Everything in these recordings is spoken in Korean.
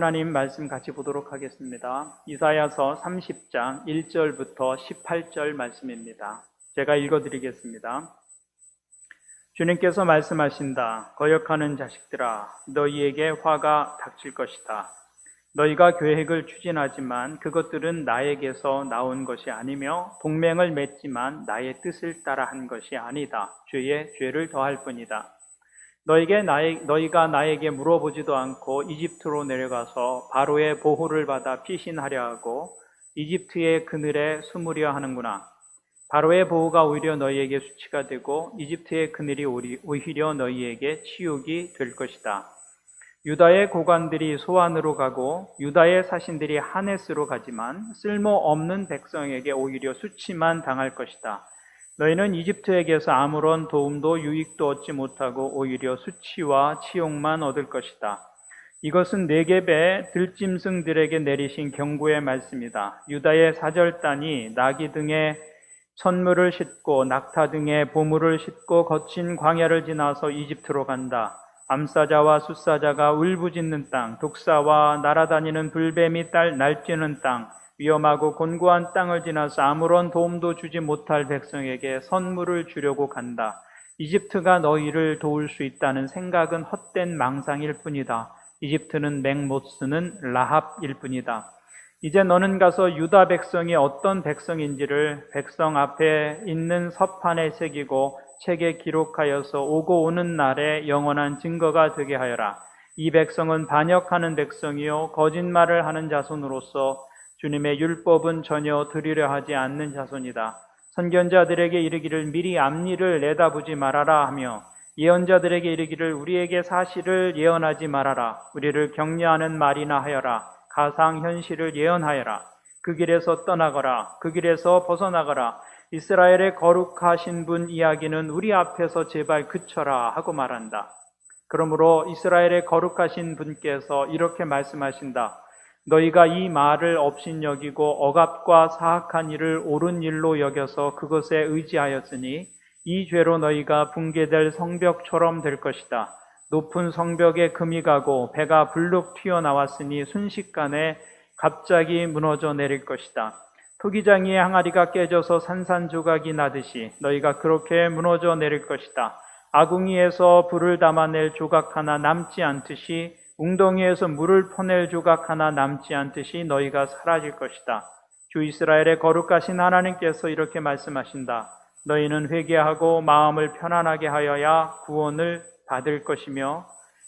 하나님 말씀 같이 보도록 하겠습니다. 이사야서 30장 1절부터 18절 말씀입니다. 제가 읽어드리겠습니다. 주님께서 말씀하신다. 거역하는 자식들아, 너희에게 화가 닥칠 것이다. 너희가 계획을 추진하지만 그것들은 나에게서 나온 것이 아니며 동맹을 맺지만 나의 뜻을 따라 한 것이 아니다. 죄에 죄를 더할 뿐이다. 너에게 나의, 너희가 나에게 물어보지도 않고 이집트로 내려가서 바로의 보호를 받아 피신하려 하고 이집트의 그늘에 숨으려 하는구나. 바로의 보호가 오히려 너희에게 수치가 되고 이집트의 그늘이 오히려 너희에게 치욕이 될 것이다. 유다의 고관들이 소안으로 가고 유다의 사신들이 하네스로 가지만 쓸모없는 백성에게 오히려 수치만 당할 것이다. 너희는 이집트에게서 아무런 도움도 유익도 얻지 못하고 오히려 수치와 치욕만 얻을 것이다. 이것은 네겝의 들짐승들에게 내리신 경고의 말씀이다. 유다의 사절단이 나귀 등의 선물을 싣고 낙타 등의 보물을 싣고 거친 광야를 지나서 이집트로 간다. 암사자와 숫사자가 울부짖는 땅, 독사와 날아다니는 불뱀이 딸 날뛰는 땅, 위험하고 곤고한 땅을 지나서 아무런 도움도 주지 못할 백성에게 선물을 주려고 간다. 이집트가 너희를 도울 수 있다는 생각은 헛된 망상일 뿐이다. 이집트는 맹못 쓰는 라합일 뿐이다. 이제 너는 가서 유다 백성이 어떤 백성인지를 백성 앞에 있는 서판에 새기고 책에 기록하여서 오고 오는 날에 영원한 증거가 되게 하여라. 이 백성은 반역하는 백성이요 거짓말을 하는 자손으로서 주님의 율법은 전혀 드리려 하지 않는 자손이다. 선견자들에게 이르기를 미리 앞일을 내다보지 말아라 하며 예언자들에게 이르기를 우리에게 사실을 예언하지 말아라. 우리를 격려하는 말이나 하여라. 가상 현실을 예언하여라. 그 길에서 떠나거라. 그 길에서 벗어나거라. 이스라엘의 거룩하신 분 이야기는 우리 앞에서 제발 그쳐라 하고 말한다. 그러므로 이스라엘의 거룩하신 분께서 이렇게 말씀하신다. 너희가 이 말을 업신여기고 억압과 사악한 일을 옳은 일로 여겨서 그것에 의지하였으니 이 죄로 너희가 붕괴될 성벽처럼 될 것이다. 높은 성벽에 금이 가고 배가 불룩 튀어나왔으니 순식간에 갑자기 무너져 내릴 것이다. 토기장이의 항아리가 깨져서 산산조각이 나듯이 너희가 그렇게 무너져 내릴 것이다. 아궁이에서 불을 담아낼 조각 하나 남지 않듯이 웅덩이에서 물을 퍼낼 조각 하나 남지 않듯이 너희가 사라질 것이다. 주 이스라엘의 거룩하신 하나님께서 이렇게 말씀하신다. 너희는 회개하고 마음을 편안하게 하여야 구원을 받을 것이며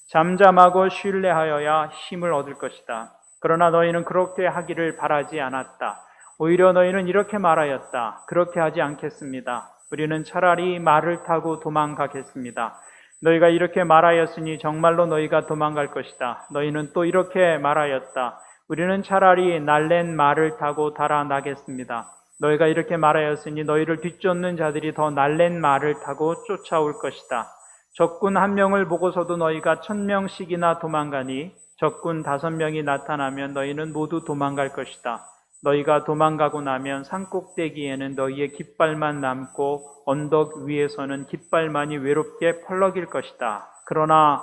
잠잠하고 신뢰하여야 힘을 얻을 것이다. 그러나 너희는 그렇게 하기를 바라지 않았다. 오히려 너희는 이렇게 말하였다. 그렇게 하지 않겠습니다. 우리는 차라리 말을 타고 도망가겠습니다. 너희가 이렇게 말하였으니 정말로 너희가 도망갈 것이다. 너희는 또 이렇게 말하였다. 우리는 차라리 날랜 말을 타고 달아나겠습니다. 너희가 이렇게 말하였으니 너희를 뒤쫓는 자들이 더 날랜 말을 타고 쫓아올 것이다. 적군 한 명을 보고서도 너희가 천 명씩이나 도망가니 적군 다섯 명이 나타나면 너희는 모두 도망갈 것이다. 너희가 도망가고 나면 산꼭대기에는 너희의 깃발만 남고 언덕 위에서는 깃발만이 외롭게 펄럭일 것이다. 그러나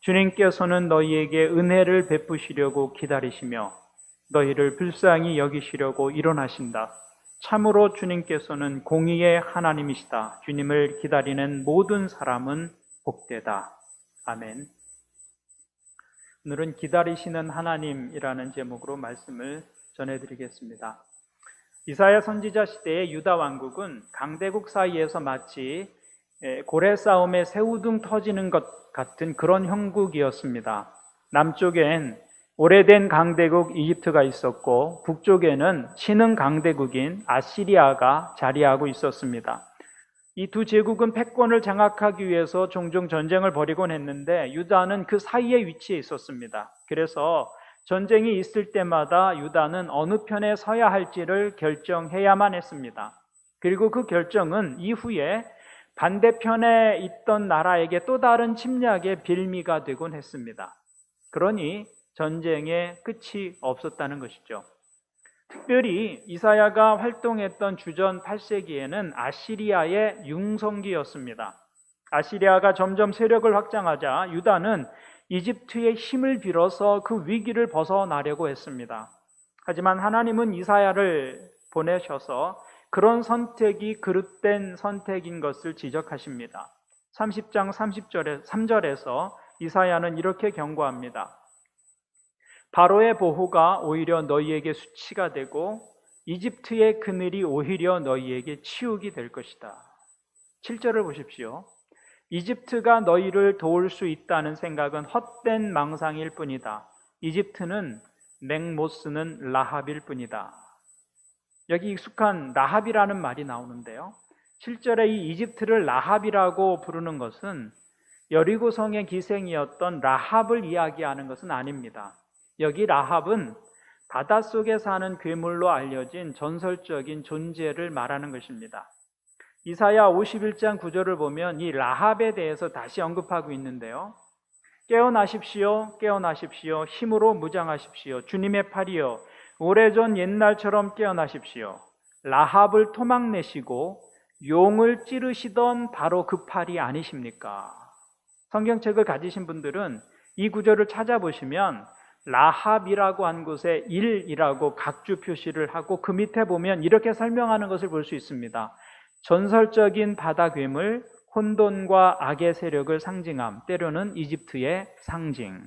주님께서는 너희에게 은혜를 베푸시려고 기다리시며 너희를 불쌍히 여기시려고 일어나신다. 참으로 주님께서는 공의의 하나님이시다. 주님을 기다리는 모든 사람은 복되다. 아멘. 오늘은 기다리시는 하나님이라는 제목으로 말씀을 전해드리겠습니다. 이사야 선지자 시대의 유다 왕국은 강대국 사이에서 마치 고래 싸움에 새우등 터지는 것 같은 그런 형국이었습니다. 남쪽엔 오래된 강대국 이집트가 있었고 북쪽에는 신흥 강대국인 아시리아가 자리하고 있었습니다. 이 두 제국은 패권을 장악하기 위해서 종종 전쟁을 벌이곤 했는데 유다는 그 사이에 위치해 있었습니다. 그래서 전쟁이 있을 때마다 유다는 어느 편에 서야 할지를 결정해야만 했습니다. 그리고 그 결정은 이후에 반대편에 있던 나라에게 또 다른 침략의 빌미가 되곤 했습니다. 그러니 전쟁의 끝이 없었다는 것이죠. 특별히 이사야가 활동했던 주전 8세기에는 아시리아의 융성기였습니다. 아시리아가 점점 세력을 확장하자 유다는 이집트의 힘을 빌어서 그 위기를 벗어나려고 했습니다. 하지만 하나님은 이사야를 보내셔서 그런 선택이 그릇된 선택인 것을 지적하십니다. 30장 30절에 3절에서 이사야는 이렇게 경고합니다. 바로의 보호가 오히려 너희에게 수치가 되고 이집트의 그늘이 오히려 너희에게 치욕이 될 것이다. 7절을 보십시오. 이집트가 너희를 도울 수 있다는 생각은 헛된 망상일 뿐이다. 이집트는 맹못 쓰는 라합일 뿐이다. 여기 익숙한 라합이라는 말이 나오는데요. 7절에 이 이집트를 라합이라고 부르는 것은 여리고성의 기생이었던 라합을 이야기하는 것은 아닙니다. 여기 라합은 바닷속에 사는 괴물로 알려진 전설적인 존재를 말하는 것입니다. 이사야 51장 9절을 보면 이 라합에 대해서 다시 언급하고 있는데요. 깨어나십시오. 깨어나십시오. 힘으로 무장하십시오. 주님의 팔이여. 오래전 옛날처럼 깨어나십시오. 라합을 토막내시고 용을 찌르시던 바로 그 팔이 아니십니까? 성경책을 가지신 분들은 이 구절을 찾아보시면 라합이라고 한 곳에 일이라고 각주 표시를 하고 그 밑에 보면 이렇게 설명하는 것을 볼 수 있습니다. 전설적인 바다 괴물, 혼돈과 악의 세력을 상징함, 때로는 이집트의 상징.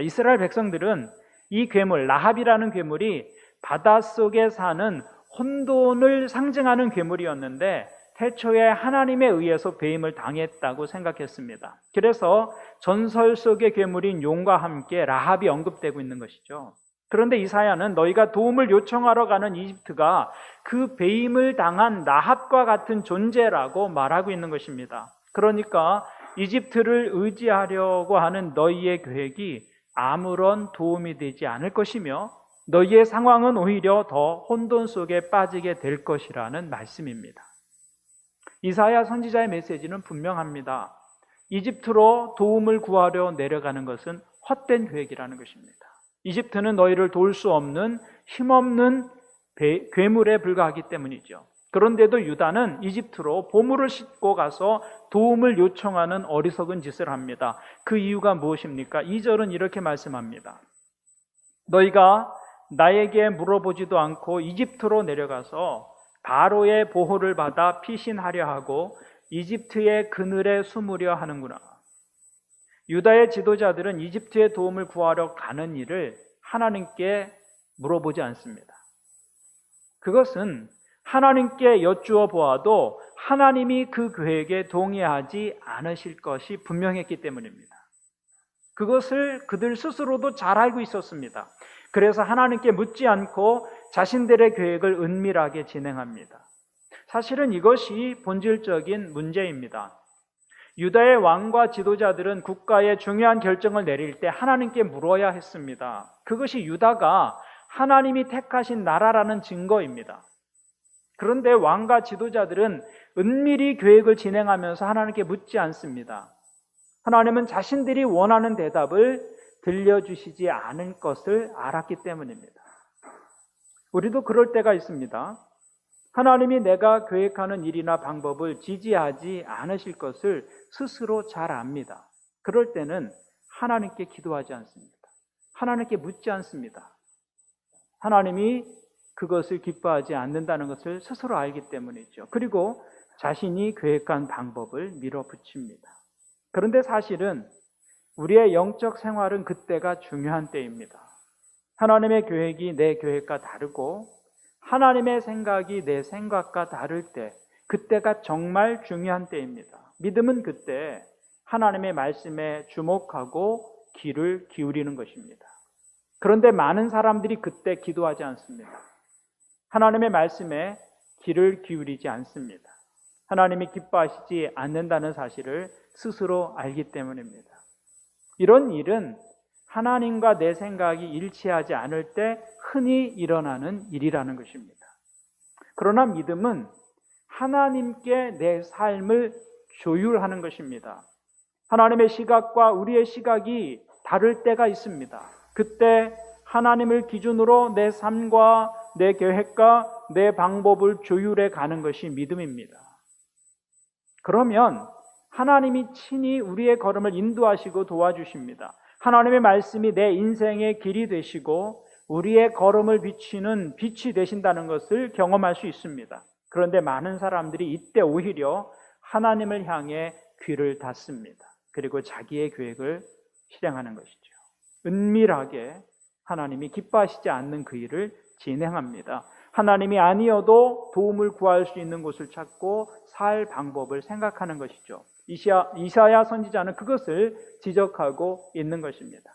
이스라엘 백성들은 이 괴물, 라합이라는 괴물이 바닷속에 사는 혼돈을 상징하는 괴물이었는데 태초에 하나님에 의해서 배임을 당했다고 생각했습니다. 그래서 전설 속의 괴물인 용과 함께 라합이 언급되고 있는 것이죠. 그런데 이사야는 너희가 도움을 요청하러 가는 이집트가 그 배임을 당한 라합과 같은 존재라고 말하고 있는 것입니다. 그러니까 이집트를 의지하려고 하는 너희의 계획이 아무런 도움이 되지 않을 것이며 너희의 상황은 오히려 더 혼돈 속에 빠지게 될 것이라는 말씀입니다. 이사야 선지자의 메시지는 분명합니다. 이집트로 도움을 구하려 내려가는 것은 헛된 계획이라는 것입니다. 이집트는 너희를 도울 수 없는 힘없는 괴물에 불과하기 때문이죠. 그런데도 유다는 이집트로 보물을 싣고 가서 도움을 요청하는 어리석은 짓을 합니다. 그 이유가 무엇입니까? 2절은 이렇게 말씀합니다. 너희가 나에게 물어보지도 않고 이집트로 내려가서 바로의 보호를 받아 피신하려 하고 이집트의 그늘에 숨으려 하는구나. 유다의 지도자들은 이집트의 도움을 구하러 가는 일을 하나님께 물어보지 않습니다. 그것은 하나님께 여쭈어 보아도 하나님이 그 계획에 동의하지 않으실 것이 분명했기 때문입니다. 그것을 그들 스스로도 잘 알고 있었습니다. 그래서 하나님께 묻지 않고 자신들의 계획을 은밀하게 진행합니다. 사실은 이것이 본질적인 문제입니다. 유다의 왕과 지도자들은 국가의 중요한 결정을 내릴 때 하나님께 물어야 했습니다. 그것이 유다가 하나님이 택하신 나라라는 증거입니다. 그런데 왕과 지도자들은 은밀히 계획을 진행하면서 하나님께 묻지 않습니다. 하나님은 자신들이 원하는 대답을 들려주시지 않을 것을 알았기 때문입니다. 우리도 그럴 때가 있습니다. 하나님이 내가 계획하는 일이나 방법을 지지하지 않으실 것을 스스로 잘 압니다. 그럴 때는 하나님께 기도하지 않습니다. 하나님께 묻지 않습니다. 하나님이 그것을 기뻐하지 않는다는 것을 스스로 알기 때문이죠. 그리고 자신이 계획한 방법을 밀어붙입니다. 그런데 사실은 우리의 영적 생활은 그때가 중요한 때입니다. 하나님의 계획이 내 계획과 다르고 하나님의 생각이 내 생각과 다를 때 그때가 정말 중요한 때입니다. 믿음은 그때 하나님의 말씀에 주목하고 귀를 기울이는 것입니다. 그런데 많은 사람들이 그때 기도하지 않습니다. 하나님의 말씀에 귀를 기울이지 않습니다. 하나님이 기뻐하시지 않는다는 사실을 스스로 알기 때문입니다. 이런 일은 하나님과 내 생각이 일치하지 않을 때 흔히 일어나는 일이라는 것입니다. 그러나 믿음은 하나님께 내 삶을 조율하는 것입니다. 하나님의 시각과 우리의 시각이 다를 때가 있습니다. 그때 하나님을 기준으로 내 삶과 내 계획과 내 방법을 조율해 가는 것이 믿음입니다. 그러면 하나님이 친히 우리의 걸음을 인도하시고 도와주십니다. 하나님의 말씀이 내 인생의 길이 되시고 우리의 걸음을 비추는 빛이 되신다는 것을 경험할 수 있습니다. 그런데 많은 사람들이 이때 오히려 하나님을 향해 귀를 닫습니다. 그리고 자기의 계획을 실행하는 것이죠. 은밀하게 하나님이 기뻐하시지 않는 그 일을 진행합니다. 하나님이 아니어도 도움을 구할 수 있는 곳을 찾고 살 방법을 생각하는 것이죠. 이시야, 이사야 선지자는 그것을 지적하고 있는 것입니다.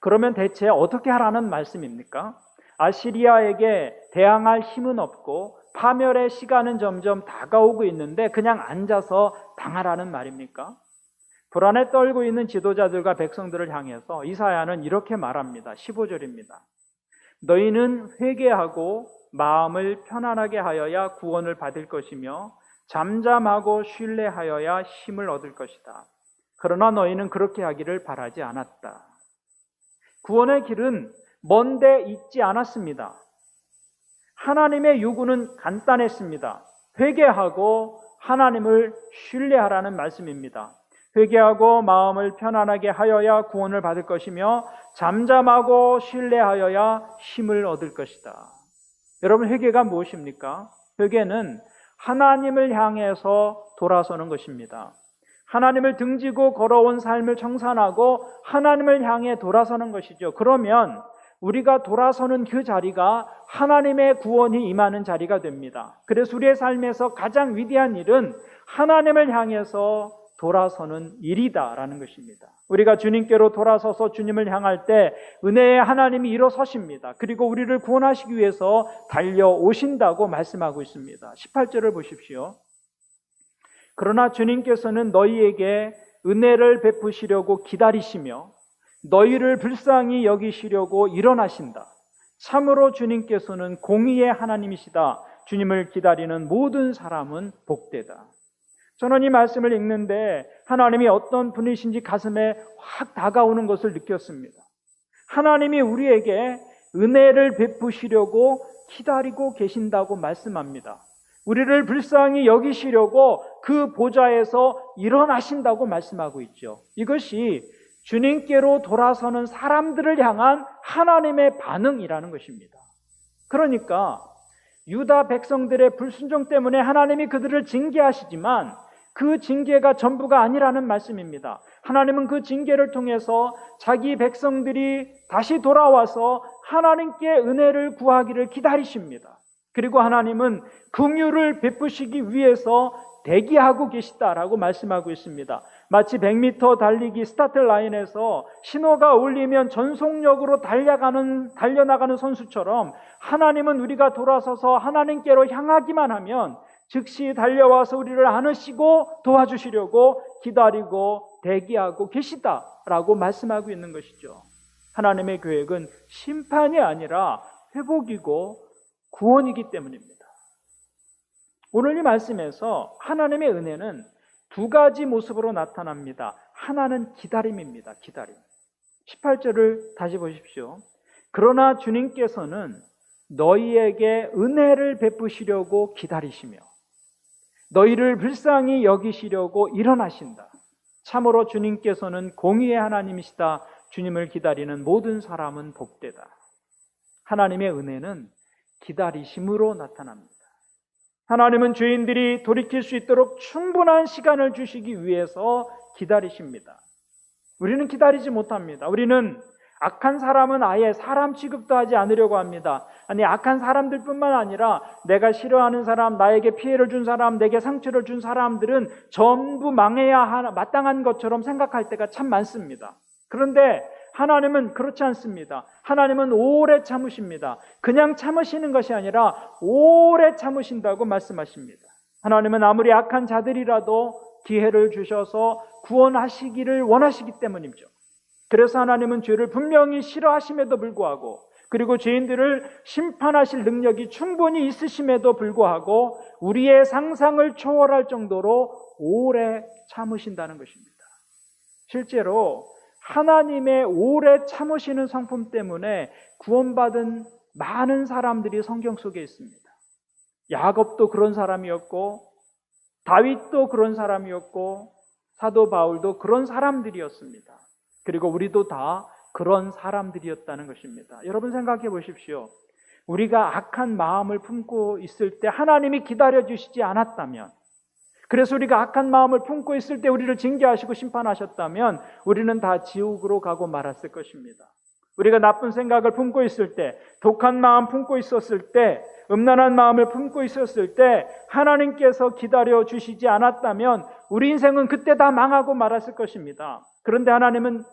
그러면 대체 어떻게 하라는 말씀입니까? 아시리아에게 대항할 힘은 없고 파멸의 시간은 점점 다가오고 있는데 그냥 앉아서 당하라는 말입니까? 불안에 떨고 있는 지도자들과 백성들을 향해서 이사야는 이렇게 말합니다. 15절입니다. 너희는 회개하고 마음을 편안하게 하여야 구원을 받을 것이며 잠잠하고 신뢰하여야 힘을 얻을 것이다. 그러나 너희는 그렇게 하기를 바라지 않았다. 구원의 길은 먼데 있지 않았습니다. 하나님의 요구는 간단했습니다. 회개하고 하나님을 신뢰하라는 말씀입니다. 회개하고 마음을 편안하게 하여야 구원을 받을 것이며 잠잠하고 신뢰하여야 힘을 얻을 것이다. 여러분 회개가 무엇입니까? 회개는 하나님을 향해서 돌아서는 것입니다. 하나님을 등지고 걸어온 삶을 청산하고 하나님을 향해 돌아서는 것이죠. 그러면 우리가 돌아서는 그 자리가 하나님의 구원이 임하는 자리가 됩니다. 그래서 우리의 삶에서 가장 위대한 일은 하나님을 향해서 돌아서는 일이다라는 것입니다. 우리가 주님께로 돌아서서 주님을 향할 때 은혜의 하나님이 일어서십니다. 그리고 우리를 구원하시기 위해서 달려오신다고 말씀하고 있습니다. 18절을 보십시오. 그러나 주님께서는 너희에게 은혜를 베푸시려고 기다리시며 너희를 불쌍히 여기시려고 일어나신다. 참으로 주님께서는 공의의 하나님이시다. 주님을 기다리는 모든 사람은 복되다. 저는 이 말씀을 읽는데 하나님이 어떤 분이신지 가슴에 확 다가오는 것을 느꼈습니다. 하나님이 우리에게 은혜를 베푸시려고 기다리고 계신다고 말씀합니다. 우리를 불쌍히 여기시려고 그 보좌에서 일어나신다고 말씀하고 있죠. 이것이 주님께로 돌아서는 사람들을 향한 하나님의 반응이라는 것입니다. 그러니까 유다 백성들의 불순종 때문에 하나님이 그들을 징계하시지만 그 징계가 전부가 아니라는 말씀입니다. 하나님은 그 징계를 통해서 자기 백성들이 다시 돌아와서 하나님께 은혜를 구하기를 기다리십니다. 그리고 하나님은 긍휼을 베푸시기 위해서 대기하고 계시다라고 말씀하고 있습니다. 마치 100m 달리기 스타트 라인에서 신호가 울리면 전속력으로 달려가는 달려나가는 선수처럼 하나님은 우리가 돌아서서 하나님께로 향하기만 하면 즉시 달려와서 우리를 안으시고 도와주시려고 기다리고 대기하고 계시다라고 말씀하고 있는 것이죠. 하나님의 계획은 심판이 아니라 회복이고 구원이기 때문입니다. 오늘 이 말씀에서 하나님의 은혜는 두 가지 모습으로 나타납니다. 하나는 기다림입니다. 기다림. 18절을 다시 보십시오. 그러나 주님께서는 너희에게 은혜를 베푸시려고 기다리시며 너희를 불쌍히 여기시려고 일어나신다. 참으로 주님께서는 공의의 하나님이시다. 주님을 기다리는 모든 사람은 복되다. 하나님의 은혜는 기다리심으로 나타납니다. 하나님은 죄인들이 돌이킬 수 있도록 충분한 시간을 주시기 위해서 기다리십니다. 우리는 기다리지 못합니다. 우리는 악한 사람은 아예 사람 취급도 하지 않으려고 합니다. 아니, 악한 사람들 뿐만 아니라 내가 싫어하는 사람, 나에게 피해를 준 사람, 내게 상처를 준 사람들은 전부 망해야 마땅한 것처럼 생각할 때가 참 많습니다. 그런데 하나님은 그렇지 않습니다. 하나님은 오래 참으십니다. 그냥 참으시는 것이 아니라 오래 참으신다고 말씀하십니다. 하나님은 아무리 악한 자들이라도 기회를 주셔서 구원하시기를 원하시기 때문이죠. 그래서 하나님은 죄를 분명히 싫어하심에도 불구하고 그리고 죄인들을 심판하실 능력이 충분히 있으심에도 불구하고 우리의 상상을 초월할 정도로 오래 참으신다는 것입니다. 실제로 하나님의 오래 참으시는 성품 때문에 구원받은 많은 사람들이 성경 속에 있습니다. 야곱도 그런 사람이었고 다윗도 그런 사람이었고 사도 바울도 그런 사람들이었습니다. 그리고 우리도 다 그런 사람들이었다는 것입니다. 여러분 생각해 보십시오. 우리가 악한 마음을 품고 있을 때 하나님이 기다려 주시지 않았다면 그래서 우리가 악한 마음을 품고 있을 때 우리를 징계하시고 심판하셨다면 우리는 다 지옥으로 가고 말았을 것입니다. 우리가 나쁜 생각을 품고 있을 때, 독한 마음 품고 있었을 때, 음란한 마음을 품고 있었을 때 하나님께서 기다려 주시지 않았다면 우리 인생은 그때 다 망하고 말았을 것입니다. 그런데 하나님은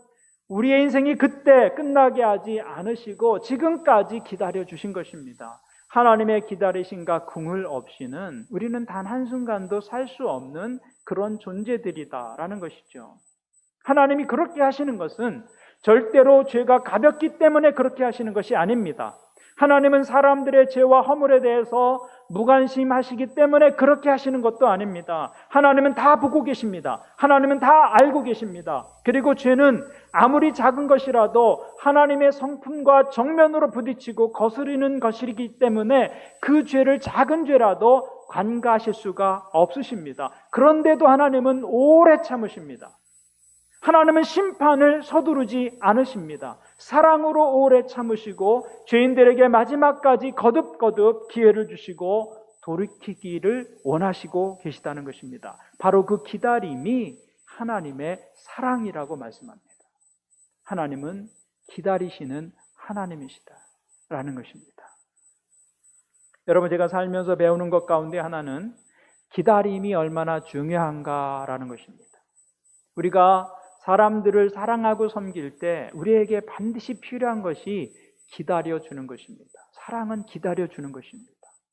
우리의 인생이 그때 끝나게 하지 않으시고 지금까지 기다려 주신 것입니다. 하나님의 기다리심과 궁을 없이는 우리는 단 한순간도 살 수 없는 그런 존재들이다라는 것이죠. 하나님이 그렇게 하시는 것은 절대로 죄가 가볍기 때문에 그렇게 하시는 것이 아닙니다. 하나님은 사람들의 죄와 허물에 대해서 무관심하시기 때문에 그렇게 하시는 것도 아닙니다. 하나님은 다 보고 계십니다. 하나님은 다 알고 계십니다. 그리고 죄는 아무리 작은 것이라도 하나님의 성품과 정면으로 부딪히고 거스리는 것이기 때문에 그 죄를 작은 죄라도 관가하실 수가 없으십니다. 그런데도 하나님은 오래 참으십니다. 하나님은 심판을 서두르지 않으십니다. 사랑으로 오래 참으시고 죄인들에게 마지막까지 거듭거듭 기회를 주시고 돌이키기를 원하시고 계시다는 것입니다. 바로 그 기다림이 하나님의 사랑이라고 말씀합니다. 하나님은 기다리시는 하나님이시다라는 것입니다. 여러분 제가 살면서 배우는 것 가운데 하나는 기다림이 얼마나 중요한가라는 것입니다. 우리가 사람들을 사랑하고 섬길 때 우리에게 반드시 필요한 것이 기다려 주는 것입니다. 사랑은 기다려 주는 것입니다.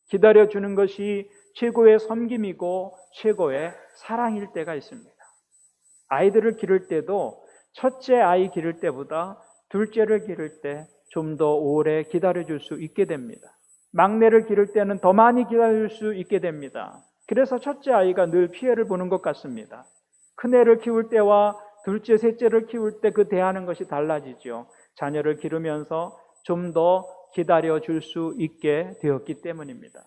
기다려 주는 것이 최고의 섬김이고 최고의 사랑일 때가 있습니다. 아이들을 기를 때도 첫째 아이 기를 때보다 둘째를 기를 때 좀 더 오래 기다려 줄 수 있게 됩니다. 막내를 기를 때는 더 많이 기다려 줄수 있게 됩니다. 그래서 첫째 아이가 늘 피해를 보는 것 같습니다. 큰애를 키울 때와 둘째, 셋째를 키울 때 그 대하는 것이 달라지죠. 자녀를 기르면서 좀 더 기다려 줄 수 있게 되었기 때문입니다.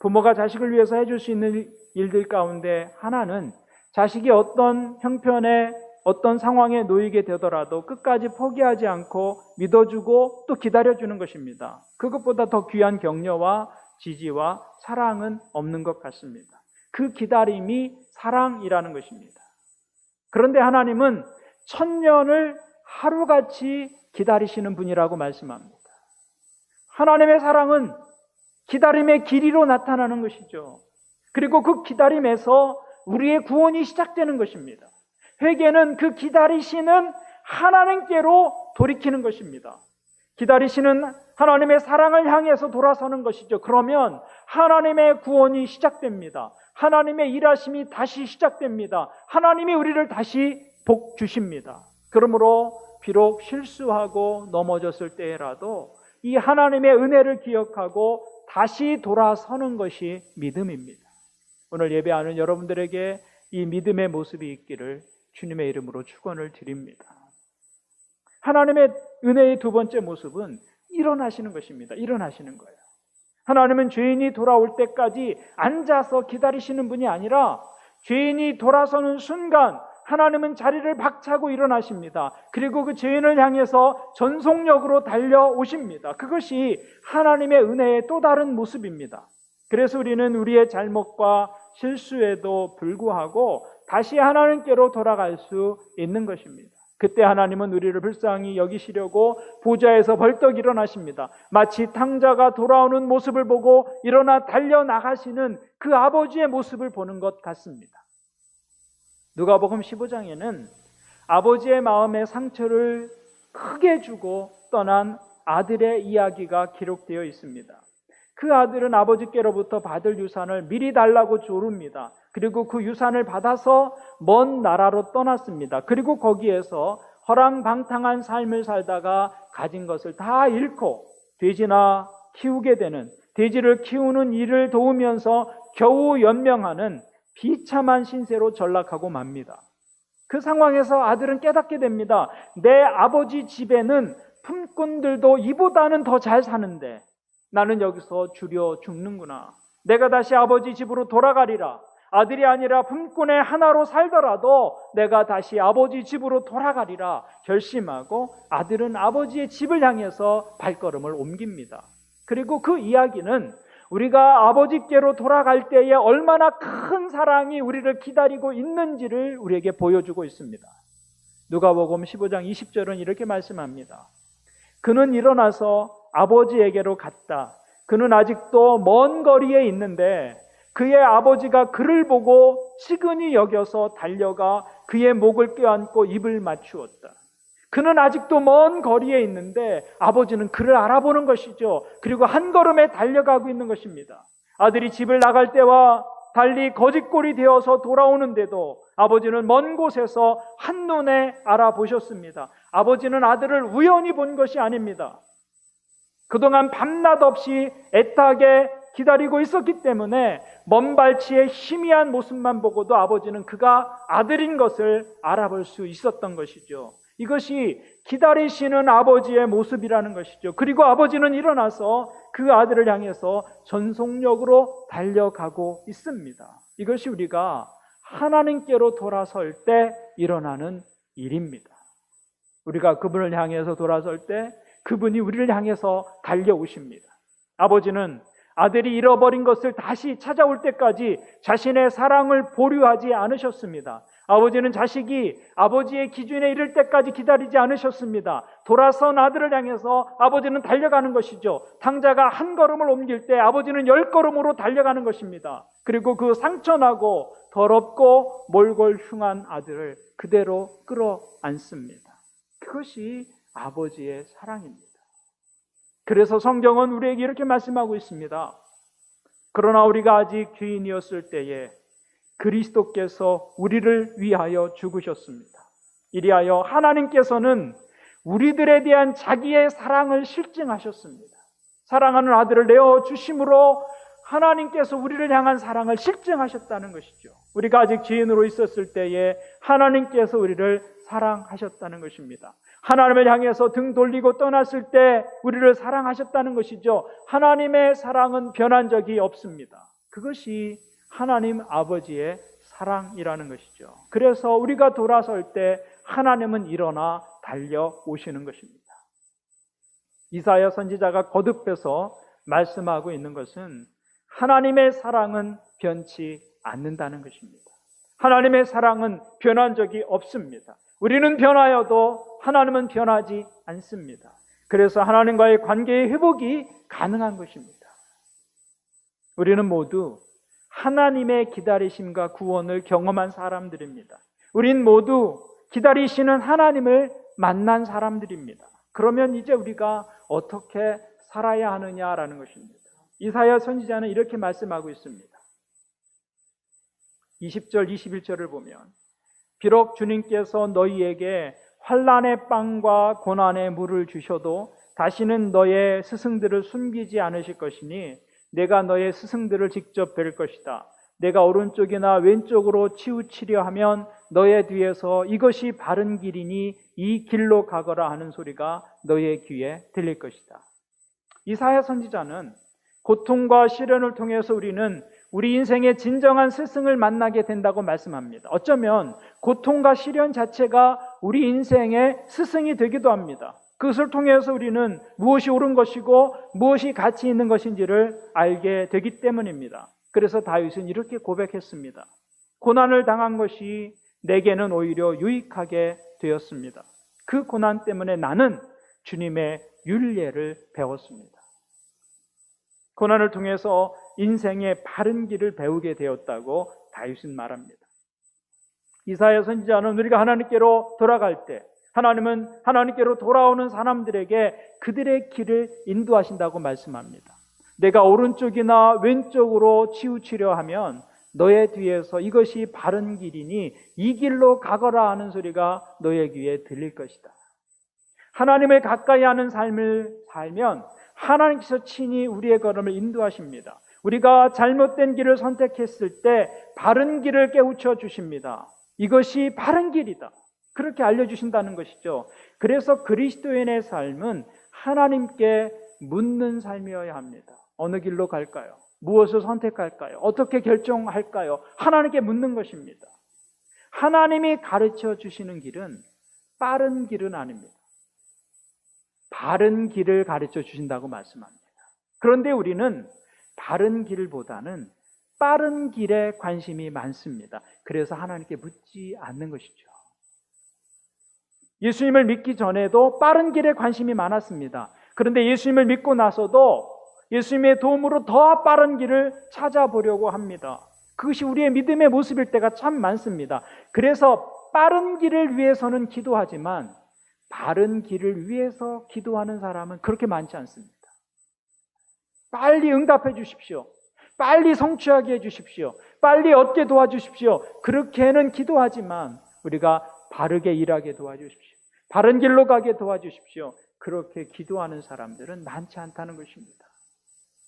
부모가 자식을 위해서 해줄 수 있는 일들 가운데 하나는 자식이 어떤 형편에 어떤 상황에 놓이게 되더라도 끝까지 포기하지 않고 믿어주고 또 기다려주는 것입니다. 그것보다 더 귀한 격려와 지지와 사랑은 없는 것 같습니다. 그 기다림이 사랑이라는 것입니다. 그런데 하나님은 천년을 하루같이 기다리시는 분이라고 말씀합니다. 하나님의 사랑은 기다림의 길이로 나타나는 것이죠. 그리고 그 기다림에서 우리의 구원이 시작되는 것입니다. 회개는 그 기다리시는 하나님께로 돌이키는 것입니다. 기다리시는 하나님의 사랑을 향해서 돌아서는 것이죠. 그러면 하나님의 구원이 시작됩니다. 하나님의 일하심이 다시 시작됩니다. 하나님이 우리를 다시 복 주십니다. 그러므로 비록 실수하고 넘어졌을 때라도 이 하나님의 은혜를 기억하고 다시 돌아서는 것이 믿음입니다. 오늘 예배하는 여러분들에게 이 믿음의 모습이 있기를 주님의 이름으로 축원을 드립니다. 하나님의 은혜의 두 번째 모습은 일어나시는 것입니다. 일어나시는 거예요. 하나님은 죄인이 돌아올 때까지 앉아서 기다리시는 분이 아니라 죄인이 돌아서는 순간 하나님은 자리를 박차고 일어나십니다. 그리고 그 죄인을 향해서 전속력으로 달려오십니다. 그것이 하나님의 은혜의 또 다른 모습입니다. 그래서 우리는 우리의 잘못과 실수에도 불구하고 다시 하나님께로 돌아갈 수 있는 것입니다. 그때 하나님은 우리를 불쌍히 여기시려고 보좌에서 벌떡 일어나십니다. 마치 탕자가 돌아오는 모습을 보고 일어나 달려나가시는 그 아버지의 모습을 보는 것 같습니다. 누가복음 15장에는 아버지의 마음에 상처를 크게 주고 떠난 아들의 이야기가 기록되어 있습니다. 그 아들은 아버지께로부터 받을 유산을 미리 달라고 조릅니다. 그리고 그 유산을 받아서 먼 나라로 떠났습니다. 그리고 거기에서 허랑방탕한 삶을 살다가 가진 것을 다 잃고 돼지나 키우게 되는 돼지를 키우는 일을 도우면서 겨우 연명하는 비참한 신세로 전락하고 맙니다. 그 상황에서 아들은 깨닫게 됩니다. 내 아버지 집에는 품꾼들도 이보다는 더 잘 사는데 나는 여기서 줄여 죽는구나. 내가 다시 아버지 집으로 돌아가리라. 아들이 아니라 품꾼의 하나로 살더라도 내가 다시 아버지 집으로 돌아가리라 결심하고 아들은 아버지의 집을 향해서 발걸음을 옮깁니다. 그리고 그 이야기는 우리가 아버지께로 돌아갈 때에 얼마나 큰 사랑이 우리를 기다리고 있는지를 우리에게 보여주고 있습니다. 누가복음 15장 20절은 이렇게 말씀합니다. 그는 일어나서 아버지에게로 갔다. 그는 아직도 먼 거리에 있는데 그의 아버지가 그를 보고 시근히 여겨서 달려가 그의 목을 껴안고 입을 맞추었다. 그는 아직도 먼 거리에 있는데 아버지는 그를 알아보는 것이죠. 그리고 한 걸음에 달려가고 있는 것입니다. 아들이 집을 나갈 때와 달리 거짓골이 되어서 돌아오는데도 아버지는 먼 곳에서 한눈에 알아보셨습니다. 아버지는 아들을 우연히 본 것이 아닙니다. 그동안 밤낮 없이 애타게 기다리고 있었기 때문에 먼 발치의 희미한 모습만 보고도 아버지는 그가 아들인 것을 알아볼 수 있었던 것이죠. 이것이 기다리시는 아버지의 모습이라는 것이죠. 그리고 아버지는 일어나서 그 아들을 향해서 전속력으로 달려가고 있습니다. 이것이 우리가 하나님께로 돌아설 때 일어나는 일입니다. 우리가 그분을 향해서 돌아설 때 그분이 우리를 향해서 달려오십니다. 아버지는 아들이 잃어버린 것을 다시 찾아올 때까지 자신의 사랑을 보류하지 않으셨습니다. 아버지는 자식이 아버지의 기준에 이를 때까지 기다리지 않으셨습니다. 돌아선 아들을 향해서 아버지는 달려가는 것이죠. 당자가 한 걸음을 옮길 때 아버지는 열 걸음으로 달려가는 것입니다. 그리고 그 상처나고 더럽고 몰골 흉한 아들을 그대로 끌어 안습니다. 그것이 아버지의 사랑입니다. 그래서 성경은 우리에게 이렇게 말씀하고 있습니다. 그러나 우리가 아직 죄인이었을 때에 그리스도께서 우리를 위하여 죽으셨습니다. 이리하여 하나님께서는 우리들에 대한 자기의 사랑을 실증하셨습니다. 사랑하는 아들을 내어 주심으로 하나님께서 우리를 향한 사랑을 실증하셨다는 것이죠. 우리가 아직 죄인으로 있었을 때에 하나님께서 우리를 사랑하셨다는 것입니다. 하나님을 향해서 등 돌리고 떠났을 때 우리를 사랑하셨다는 것이죠. 하나님의 사랑은 변한 적이 없습니다. 그것이 하나님 아버지의 사랑이라는 것이죠. 그래서 우리가 돌아설 때 하나님은 일어나 달려오시는 것입니다. 이사야 선지자가 거듭해서 말씀하고 있는 것은 하나님의 사랑은 변치 않는다는 것입니다. 하나님의 사랑은 변한 적이 없습니다. 우리는 변하여도 하나님은 변하지 않습니다. 그래서 하나님과의 관계의 회복이 가능한 것입니다. 우리는 모두 하나님의 기다리심과 구원을 경험한 사람들입니다. 우린 모두 기다리시는 하나님을 만난 사람들입니다. 그러면 이제 우리가 어떻게 살아야 하느냐라는 것입니다. 이사야 선지자는 이렇게 말씀하고 있습니다. 20절, 21절을 보면 비록 주님께서 너희에게 환란의 빵과 고난의 물을 주셔도 다시는 너의 스승들을 숨기지 않으실 것이니 내가 너의 스승들을 직접 뵐 것이다. 내가 오른쪽이나 왼쪽으로 치우치려 하면 너의 뒤에서 이것이 바른 길이니 이 길로 가거라 하는 소리가 너의 귀에 들릴 것이다. 이사야 선지자는 고통과 시련을 통해서 우리는 우리 인생의 진정한 스승을 만나게 된다고 말씀합니다. 어쩌면 고통과 시련 자체가 우리 인생의 스승이 되기도 합니다. 그것을 통해서 우리는 무엇이 옳은 것이고 무엇이 가치 있는 것인지를 알게 되기 때문입니다. 그래서 다윗은 이렇게 고백했습니다. 고난을 당한 것이 내게는 오히려 유익하게 되었습니다. 그 고난 때문에 나는 주님의 윤례를 배웠습니다. 고난을 통해서 인생의 바른 길을 배우게 되었다고 다윗은 말합니다. 이사야 선지자는 우리가 하나님께로 돌아갈 때 하나님은 하나님께로 돌아오는 사람들에게 그들의 길을 인도하신다고 말씀합니다. 내가 오른쪽이나 왼쪽으로 치우치려 하면 너의 뒤에서 이것이 바른 길이니 이 길로 가거라 하는 소리가 너의 귀에 들릴 것이다. 하나님을 가까이 하는 삶을 살면 하나님께서 친히 우리의 걸음을 인도하십니다. 우리가 잘못된 길을 선택했을 때 바른 길을 깨우쳐 주십니다. 이것이 바른 길이다. 그렇게 알려주신다는 것이죠. 그래서 그리스도인의 삶은 하나님께 묻는 삶이어야 합니다. 어느 길로 갈까요? 무엇을 선택할까요? 어떻게 결정할까요? 하나님께 묻는 것입니다. 하나님이 가르쳐 주시는 길은 빠른 길은 아닙니다. 바른 길을 가르쳐 주신다고 말씀합니다. 그런데 우리는 바른 길보다는 빠른 길에 관심이 많습니다. 그래서 하나님께 묻지 않는 것이죠. 예수님을 믿기 전에도 빠른 길에 관심이 많았습니다. 그런데 예수님을 믿고 나서도 예수님의 도움으로 더 빠른 길을 찾아보려고 합니다. 그것이 우리의 믿음의 모습일 때가 참 많습니다. 그래서 빠른 길을 위해서는 기도하지만 바른 길을 위해서 기도하는 사람은 그렇게 많지 않습니다. 빨리 응답해 주십시오. 빨리 성취하게 해 주십시오. 빨리 얻게 도와주십시오. 그렇게는 기도하지만 우리가 바르게 일하게 도와주십시오. 바른 길로 가게 도와주십시오. 그렇게 기도하는 사람들은 많지 않다는 것입니다.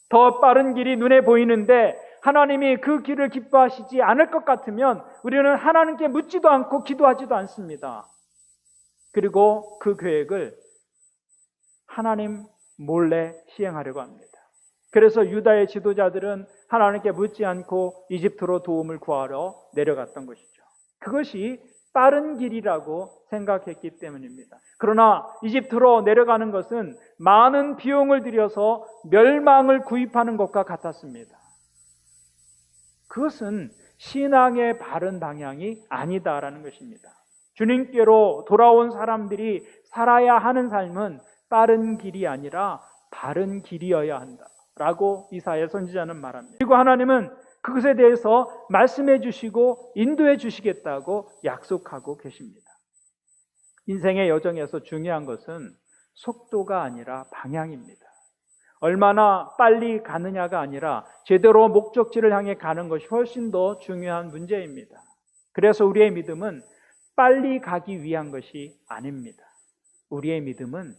더 빠른 길이 눈에 보이는데 하나님이 그 길을 기뻐하시지 않을 것 같으면 우리는 하나님께 묻지도 않고 기도하지도 않습니다. 그리고 그 계획을 하나님 몰래 시행하려고 합니다. 그래서 유다의 지도자들은 하나님께 묻지 않고 이집트로 도움을 구하러 내려갔던 것이죠. 그것이 빠른 길이라고 생각했기 때문입니다. 그러나 이집트로 내려가는 것은 많은 비용을 들여서 멸망을 구입하는 것과 같았습니다. 그것은 신앙의 바른 방향이 아니다라는 것입니다. 주님께로 돌아온 사람들이 살아야 하는 삶은 빠른 길이 아니라 바른 길이어야 한다. 라고 이사야 선지자는 말합니다. 그리고 하나님은 그것에 대해서 말씀해 주시고 인도해 주시겠다고 약속하고 계십니다. 인생의 여정에서 중요한 것은 속도가 아니라 방향입니다. 얼마나 빨리 가느냐가 아니라 제대로 목적지를 향해 가는 것이 훨씬 더 중요한 문제입니다. 그래서 우리의 믿음은 빨리 가기 위한 것이 아닙니다. 우리의 믿음은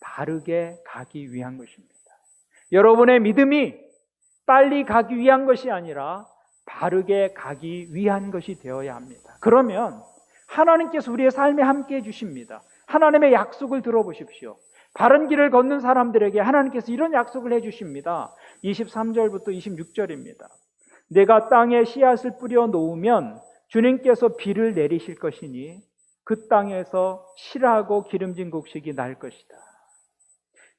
바르게 가기 위한 것입니다. 여러분의 믿음이 빨리 가기 위한 것이 아니라 바르게 가기 위한 것이 되어야 합니다. 그러면 하나님께서 우리의 삶에 함께 해주십니다. 하나님의 약속을 들어보십시오. 바른 길을 걷는 사람들에게 하나님께서 이런 약속을 해주십니다. 23절부터 26절입니다. 내가 땅에 씨앗을 뿌려 놓으면 주님께서 비를 내리실 것이니 그 땅에서 실하고 기름진 곡식이 날 것이다.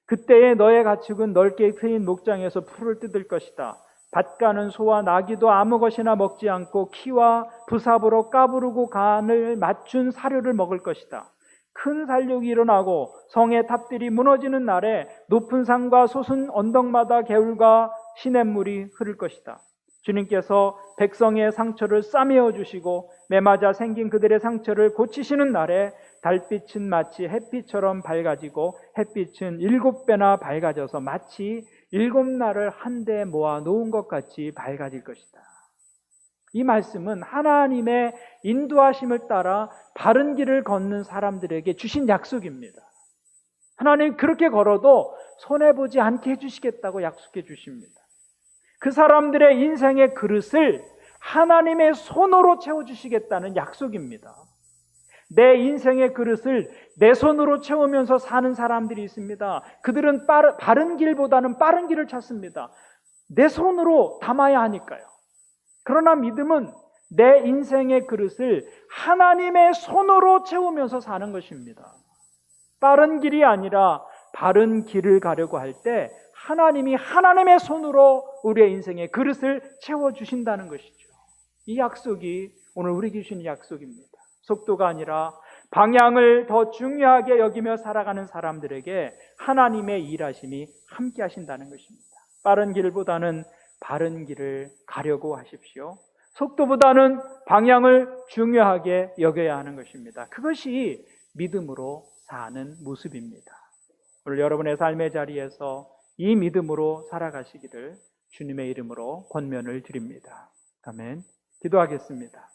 그때에 너의 가축은 넓게 트인 목장에서 풀을 뜯을 것이다. 밭가는 소와 나귀도 아무 것이나 먹지 않고 키와 부삽으로 까부르고 간을 맞춘 사료를 먹을 것이다. 큰 살육이 일어나고 성의 탑들이 무너지는 날에 높은 산과 솟은 언덕마다 개울과 시냇물이 흐를 것이다. 주님께서 백성의 상처를 싸매어 주시고 매맞아 생긴 그들의 상처를 고치시는 날에 달빛은 마치 햇빛처럼 밝아지고 햇빛은 일곱 배나 밝아져서 마치 일곱 날을 한데 모아 놓은 것 같이 밝아질 것이다. 이 말씀은 하나님의 인도하심을 따라 바른 길을 걷는 사람들에게 주신 약속입니다. 하나님 그렇게 걸어도 손해보지 않게 해주시겠다고 약속해 주십니다. 그 사람들의 인생의 그릇을 하나님의 손으로 채워주시겠다는 약속입니다. 내 인생의 그릇을 내 손으로 채우면서 사는 사람들이 있습니다. 그들은 빠르, 바른 길보다는 빠른 길을 찾습니다. 내 손으로 담아야 하니까요. 그러나 믿음은 내 인생의 그릇을 하나님의 손으로 채우면서 사는 것입니다. 빠른 길이 아니라 바른 길을 가려고 할 때 하나님이 하나님의 손으로 우리의 인생의 그릇을 채워주신다는 것이죠. 이 약속이 오늘 우리에게 주신 약속입니다. 속도가 아니라 방향을 더 중요하게 여기며 살아가는 사람들에게 하나님의 일하심이 함께 하신다는 것입니다. 빠른 길보다는 바른 길을 가려고 하십시오. 속도보다는 방향을 중요하게 여겨야 하는 것입니다. 그것이 믿음으로 사는 모습입니다. 오늘 여러분의 삶의 자리에서 이 믿음으로 살아가시기를 주님의 이름으로 권면을 드립니다. 아멘. 기도하겠습니다.